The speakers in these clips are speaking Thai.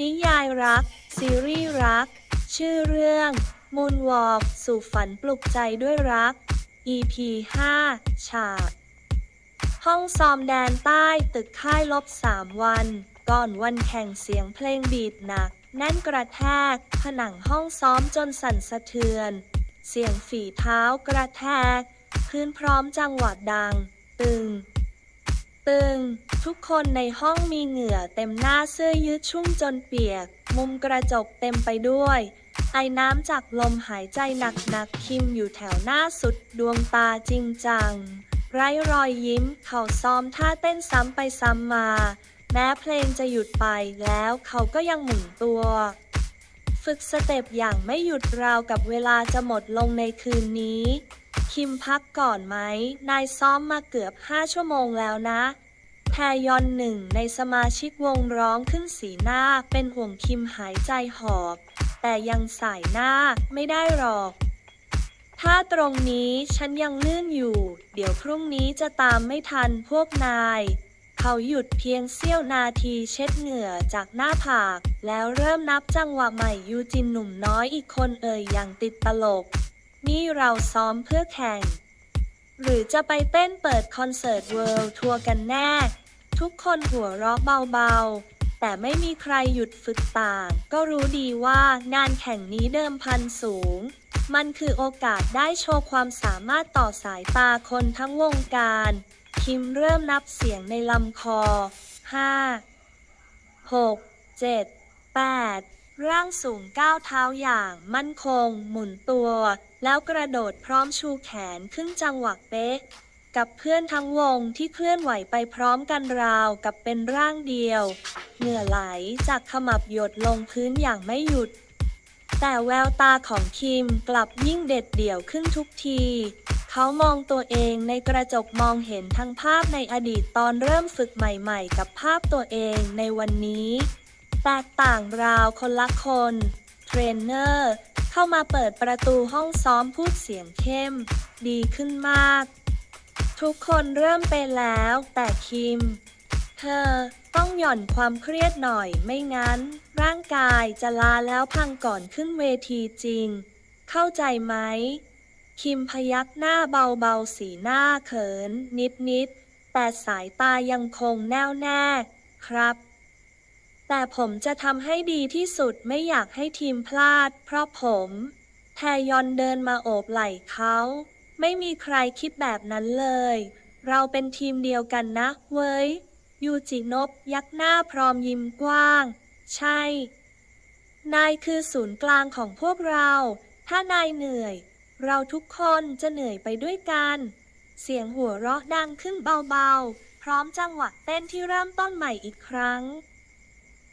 นิยายรัก ซีรีส์รัก ชื่อเรื่อง Moonwalk สู่ฝันปลุกใจด้วยรัก EP 5 ฉาก ห้องซ้อมแดนใต้ตึกค่ายลบสามวัน ก่อนวันแข่งเสียงเพลงบีดหนัก แน่นกระแทก ผนังห้องซ้อมจนสั่นสะเทือน เสียงฝีเท้ากระแทกพื้นพร้อมจังหวะดัง ตึง ตึง ทุกคนในห้องมีเหงื่อเต็มหน้าเสื้อยืดชุ่มจนเปียก มุมกระจกเต็มไปด้วย ไอน้ำจากลมหายใจหนักๆคิมอยู่แถวหน้าสุดดวงตาจริงจัง ไร้รอยยิ้ม เขาซ้อมท่าเต้นซ้ำไปซ้ำมา แม้เพลงจะหยุดไปแล้วเขาก็ยังหมุนตัว ฝึกสเต็ปอย่างไม่หยุดราวกับเวลาจะหมดลงในคืนนี้ คิมพักก่อนไหม นายซ้อมมาเกือบห้าชั่วโมงแล้วนะแทยอนหนึ่งในสมาชิกวงร้องขึ้นสีหน้าเป็นห่วงคิมหายใจหอบ แต่ยังสายหน้าไม่ได้หรอก ถ้าตรงนี้ฉันยังลื่นอยู่ เดี๋ยวพรุ่งนี้จะตามไม่ทันพวกนาย เขาหยุดเพียงเสี้ยวนาทีเช็ดเหงื่อจากหน้าผาก แล้วเริ่มนับจังหวะใหม่ยูจินหนุ่มน้อยอีกคนเอ่ยอย่างติดตลก นี่เราซ้อมเพื่อแข่ง หรือจะไปเต้นเปิดคอนเสิร์ตเวิลด์ทัวร์กันแน่ ทุกคนหัวเราะเบาๆ แต่ไม่มีใครหยุดฝึกต่าง ก็รู้ดีว่างานแข่งนี้เดิมพันสูง มันคือโอกาสได้โชว์ความสามารถต่อสายตาคนทั้งวงการ คิมเริ่มนับเสียงในลำคอ 5 6 7 8 ร่างสูงก้าวเท้าอย่างมั่นคง หมุนตัว แล้วกระโดดพร้อมชูแขนขึ้นจังหวะเป๊ะ กับเพื่อนทั้งวงที่เคลื่อนไหวไปพร้อมกันราวกับเป็นร่างเดียว เหงื่อไหลจากขมับหยดลงพื้นอย่างไม่หยุด แต่แววตาของคิมกลับยิ่งเด็ดเดี่ยวขึ้นทุกที เขามองตัวเองในกระจกมองเห็นทั้งภาพในอดีตตอนเริ่มฝึกใหม่ๆ กับภาพตัวเองในวันนี้ แตกต่างราวคนละคน เทรนเนอร์ เข้ามาเปิดประตูห้องซ้อมพูดเสียงเข้ม ดีขึ้นมาก ทุกคนเริ่มเป็นแล้ว แต่คิม เธอต้องหย่อนความเครียดหน่อยไม่งั้น ร่างกายจะลาแล้วพังก่อนขึ้นเวทีจริง เข้าใจไหม คิมพยักหน้าเบาๆสีหน้าเขินนิดๆแต่สายตายังคงแน่วแน่ ครับ แต่ผมจะทำให้ดีที่สุดไม่อยากให้ทีมพลาด เพราะผมแทยอนเดินมาโอบไหล่เขา ไม่มีใครคิดแบบนั้นเลย เราเป็นทีมเดียวกันนะ เว้ย ยูจินบยักหน้าพร้อมยิ้มกว้าง ใช่ นายคือศูนย์กลางของพวกเรา ถ้านายเหนื่อย เราทุกคนจะเหนื่อยไปด้วยกัน เสียงหัวเราะดังขึ้นเบาๆ พร้อมจังหวะเต้นที่เริ่มต้นใหม่อีกครั้ง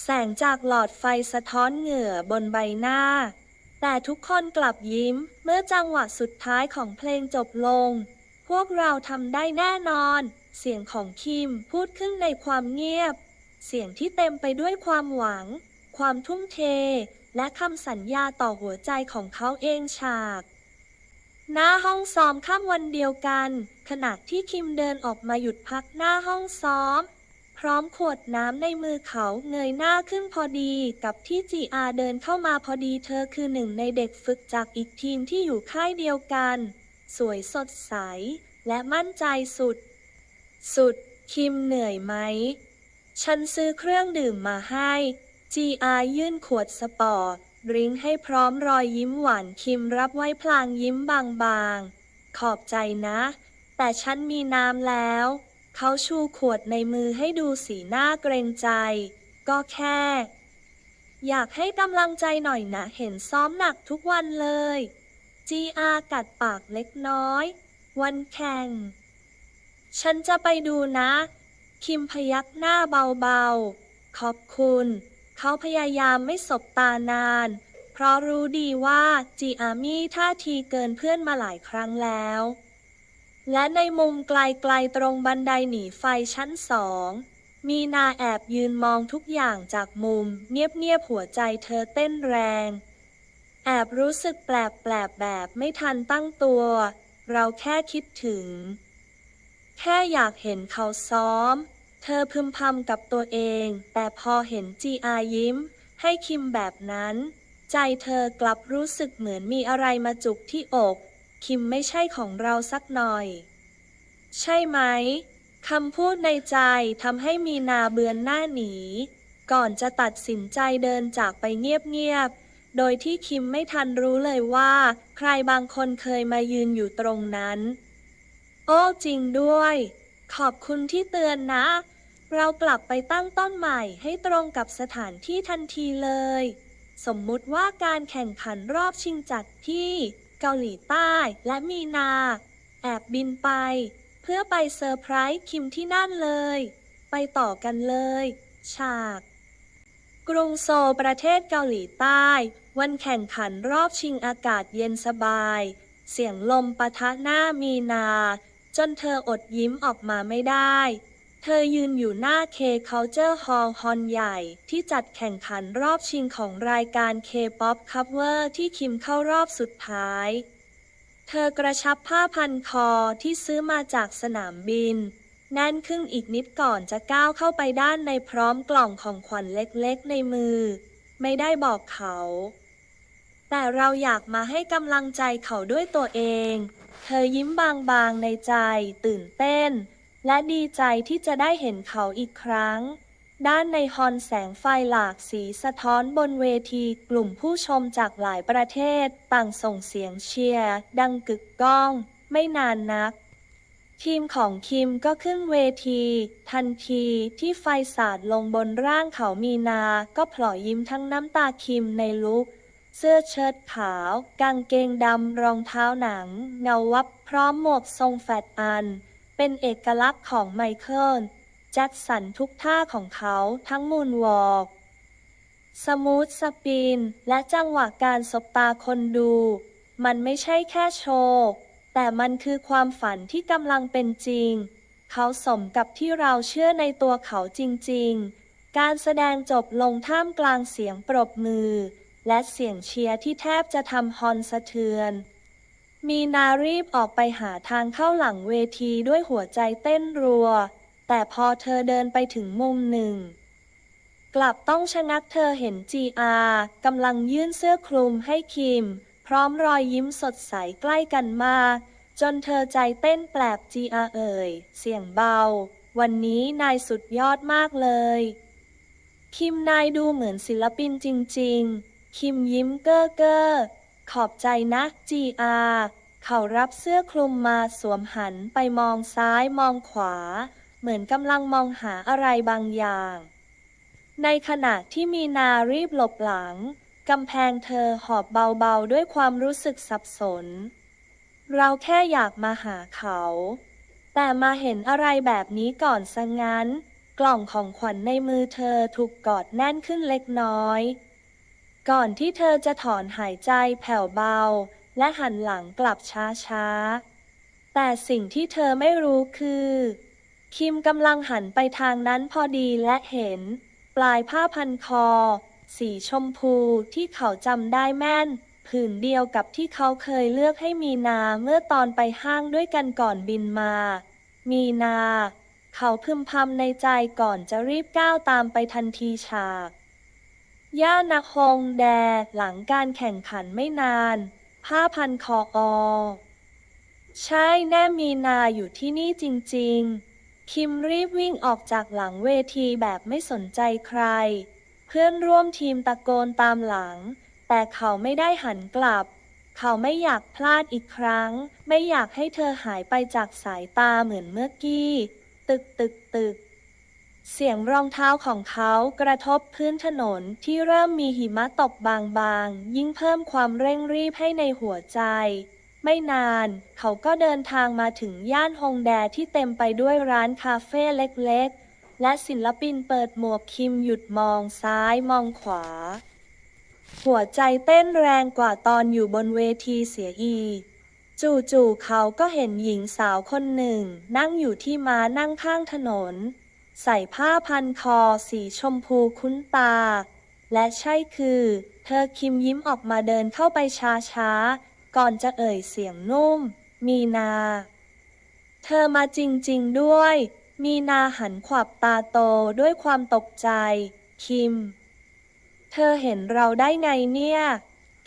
แสงจากหลอดไฟสะท้อนเหงื่อบนใบหน้า แต่ทุกคนกลับยิ้มเมื่อจังหวะสุดท้ายของเพลงจบลง พวกเราทำได้แน่นอน เสียงของคิมพูดขึ้นในความเงียบ เสียงที่เต็มไปด้วยความหวัง ความทุ่มเท และคำสัญญาต่อหัวใจของเขาเองฉากหน้าห้องซ้อมค่ำวันเดียวกัน ขณะที่คิมเดินออกมาหยุดพักหน้าห้องซ้อม ร้อมขวดน้ำในมือเขาเงยหน้าขึ้นพอดีกับที่จีอาเดินเข้ามาพอดีเธอคือหนึ่งในเด็กฝึกจากอีกทีมที่อยู่ค่ายเดียวกัน สวยสดใส และมั่นใจสุด สุด คิมเหนื่อยไหม ฉันซื้อเครื่องดื่มมาให้ GR ยื่นขวดสปอร์ตริ้งให้พร้อมรอยยิ้มหวานคิมรับไว้พลางยิ้มบางๆ ขอบใจนะ แต่ฉันมีน้ำแล้ว เขาชูขวดในมือให้ดูสีหน้าเกรงใจ ก็แค่ อยากให้กำลังใจหน่อยนะเห็นซ้อมหนักทุกวันเลย GR กัดปากเล็กน้อย วันแข่ง ฉันจะไปดูนะ คิมพยักหน้าเบาๆ ขอบคุณ เขาพยายามไม่สบตานาน เพราะรู้ดีว่าจีอามี่ท่าทีเกินเพื่อนมาหลายครั้งแล้ว และในมุมไกลๆตรงบันไดหนีไฟชั้นสอง มีนาแอบยืนมองทุกอย่างจากมุม เงียบๆหัวใจเธอเต้นแรง แอบรู้สึกแปลกๆแบบไม่ทันตั้งตัว เราแค่คิดถึง แค่อยากเห็นเขาซ้อม เธอพึมพำกับตัวเอง แต่พอเห็นจีอายิ้ม ให้คิมแบบนั้น ใจเธอกลับรู้สึกเหมือนมีอะไรมาจุกที่อก คิมไม่ใช่ของเราสักหน่อย ใช่ไหมคำพูดในใจทำให้มีนาเบือนหน้าหนี ก่อนจะตัดสินใจเดินจากไปเงียบๆ โดยที่คิมไม่ทันรู้เลยว่า ใครบางคนเคยมายืนอยู่ตรงนั้น โอ้จริงด้วย ขอบคุณที่เตือนนะ เรากลับไปตั้งต้นใหม่ให้ตรงกับสถานที่ทันทีเลย สมมุติว่าการแข่งขันรอบชิงจัดที่ เกาหลีใต้และมีนา แอบบินไป เพื่อไปเซอร์ไพรส์คิมที่นั่นเลย ไปต่อกันเลย ฉาก กรุงโซลประเทศเกาหลีใต้ วันแข่งขันรอบชิงอากาศเย็นสบาย เสียงลมปะทะหน้ามีนา จนเธออดยิ้มออกมาไม่ได้ เธอยืนอยู่หน้า K Culture Hall ฮอนใหญ่ ที่จัดแข่งขันรอบชิงของรายการ K-POP Cover ที่คิมเข้ารอบสุดท้าย เธอกระชับผ้าพันคอที่ซื้อมาจากสนามบิน แน่นขึ้นอีกนิดก่อนจะก้าวเข้าไปด้านในพร้อมกล่องของขวัญเล็กๆในมือ ไม่ได้บอกเขา แต่เราอยากมาให้กำลังใจเขาด้วยตัวเอง เธอยิ้มบางๆในใจตื่นเต้น และดีใจที่จะได้เห็นเขาอีกครั้ง ด้านในฮอลแสงไฟหลากสีสะท้อนบนเวทีกลุ่มผู้ชมจากหลายประเทศ ต่างส่งเสียงเชียร์ ดังกึกก้อง ไม่นานนัก ทีมของคิมก็ขึ้นเวที ทันทีที่ไฟสาดลงบนร่างเขามีนา ก็พลอยยิ้มทั้งน้ำตาคิมในลุคเสื้อเชิ้ตขาว กางเกงดำ รองเท้าหนัง เงาวับพร้อมหมวกทรงแฟดอัน เป็นเอกลักษณ์ของไมเคิล แจ็คสันทุกท่าของเขาทั้งมูนวอล์กสมูทสปินและจังหวะการสบตาคนดู มันไม่ใช่แค่โชว์ แต่มันคือความฝันที่กำลังเป็นจริง เขาสมกับที่เราเชื่อในตัวเขาจริง ๆ การแสดงจบลงท่ามกลางเสียงปรบมือ และเสียงเชียร์ที่แทบจะทำฮอนสะเทือน มีนารีบออกไปหาทางเข้าหลังเวทีด้วยหัวใจเต้นรัว แต่พอเธอเดินไปถึงมุมหนึ่ง กลับต้องชะงักเธอเห็นจีอากำลังยื่นเสื้อคลุมให้คิม พร้อมรอยยิ้มสดใสใกล้กันมาก จนเธอใจเต้นแปลบจีอาเอ่ย เสียงเบา วันนี้นายสุดยอดมากเลย คิมนายดูเหมือนศิลปินจริง ๆ คิมยิ้มเก้อเก้อ ขอบใจนะจีอาเขารับเสื้อคลุมมาสวมหันไปมองซ้ายมองขวา เหมือนกำลังมองหาอะไรบางอย่าง ในขณะที่มีนารีบหลบหลังกำแพงเธอหอบเบาๆด้วยความรู้สึกสับสน เราแค่อยากมาหาเขา แต่มาเห็นอะไรแบบนี้ก่อนซะงั้น กล่องของขวัญในมือเธอถูกกอดแน่นขึ้นเล็กน้อย ก่อนที่เธอจะถอนหายใจแผ่วเบา และหันหลังกลับช้าๆ แต่สิ่งที่เธอไม่รู้คือ คิมกำลังหันไปทางนั้นพอดีและเห็น ปลายผ้าพันคอ สีชมพูที่เขาจำได้แม่น ผืนเดียวกับที่เขาเคยเลือกให้มีนาเมื่อตอนไปห้างด้วยกันก่อนบินมา มีนา เขาพึมพำในใจก่อนจะรีบก้าวตามไปทันทีฉาก ย่านาฮงแด หลังการแข่งขันไม่นาน ผ้าพันคออ ใช่แน่มีนาอยู่ที่นี่จริง ๆ คิมรีบวิ่งออกจากหลังเวทีแบบไม่สนใจใคร เพื่อนร่วมทีมตะโกนตามหลัง แต่เขาไม่ได้หันกลับ เขาไม่อยากพลาดอีกครั้ง ไม่อยากให้เธอหายไปจากสายตาเหมือนเมื่อกี้ ตึกตึกตึก เสียงรองเท้าของเขากระทบพื้นถนนที่เริ่มมีหิมะตกบางๆ ยิ่งเพิ่มความเร่งรีบให้ในหัวใจ ไม่นานเขาก็เดินทางมาถึงย่านฮงแดที่เต็มไปด้วยร้านคาเฟ่เล็กๆ และศิลปินเปิดหมวกคิมหยุดมองซ้ายมองขวา หัวใจเต้นแรงกว่าตอนอยู่บนเวทีเสียอีกจู่ๆเขาก็เห็นหญิงสาวคนหนึ่ง นั่งอยู่ที่ม้านั่งข้างถนน ใส่ผ้าพันคอสีชมพูคุ้นตา และใช่คือ เธอคิมยิ้มออกมาเดินเข้าไปช้าๆ ก่อนจะเอ่ยเสียงนุ่ม มีนา เธอมาจริงๆด้วย มีนาหันขวับตาโตด้วยความตกใจ คิม เธอเห็นเราได้ไงเนี่ย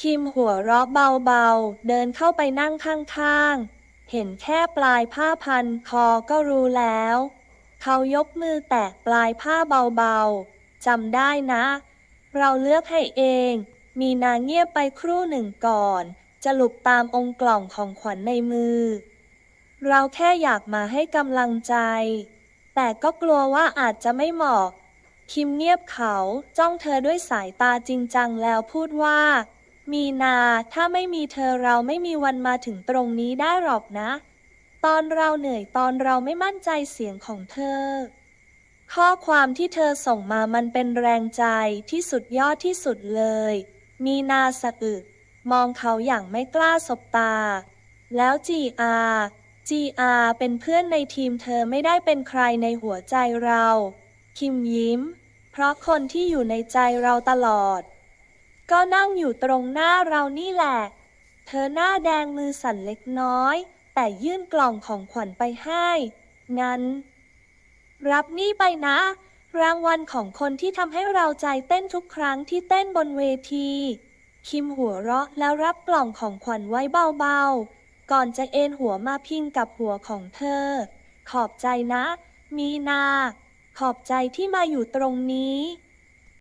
คิมหัวเราะเบาๆ เดินเข้าไปนั่งข้างๆ เห็นแค่ปลายผ้าพันคอก็รู้แล้ว เขายกมือแตะปลายผ้าเบาๆ จำได้นะ เราเลือกให้เอง มีนาเงียบไปครู่หนึ่งก่อน จะหลุบตามองค์กล่องของขวัญในมือ เราแค่อยากมาให้กำลังใจ แต่ก็กลัวว่าอาจจะไม่เหมาะ คิมเงียบเขาจ้องเธอด้วยสายตาจริงจังแล้วพูดว่า มีนาถ้าไม่มีเธอเราไม่มีวันมาถึงตรงนี้ได้หรอกนะ ตอนเราเหนื่อยตอนเราไม่มั่นใจเสียงของเธอ ข้อความที่เธอส่งมามันเป็นแรงใจที่สุดยอดที่สุดเลย มีนาสะอึก มองเขาอย่างไม่กล้าสบตา แล้วจีอาจีอาเป็นเพื่อนในทีมเธอไม่ได้เป็นใครในหัวใจเรา คิมยิ้ม เพราะคนที่อยู่ในใจเราตลอด ก็นั่งอยู่ตรงหน้าเรานี่แหละ เธอหน้าแดงมือสั่นเล็กน้อย แต่ยื่นกล่องของขวัญไปให้ งั้น รับนี่ไปนะ รางวัลของคนที่ทำให้เราใจเต้นทุกครั้งที่เต้นบนเวที คิมหัวเราะแล้วรับกล่องของขวัญไว้เบาๆ ก่อนจะเอนหัวมาพิงกับหัวของเธอ ขอบใจนะ มีนา ขอบใจที่มาอยู่ตรงนี้